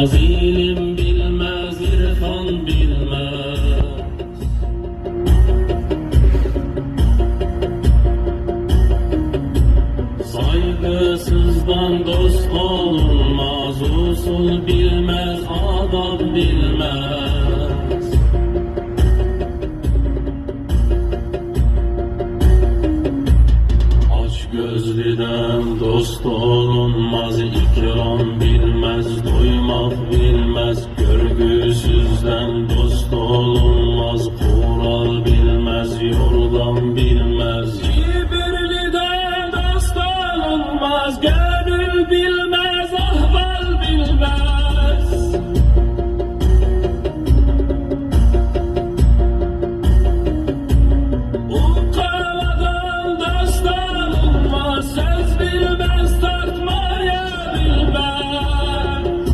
olmaz ilim bilmez irfan bilmez. Saygısızdan dost olunmaz Usul bilmez, adab bilmez. Aç gözlüden dost olunmaz ikram bilmez yüzden dost olunmaz. Kural bilmez yordan bilmez. Kibirliden dost olunmaz. Gönül bilmez.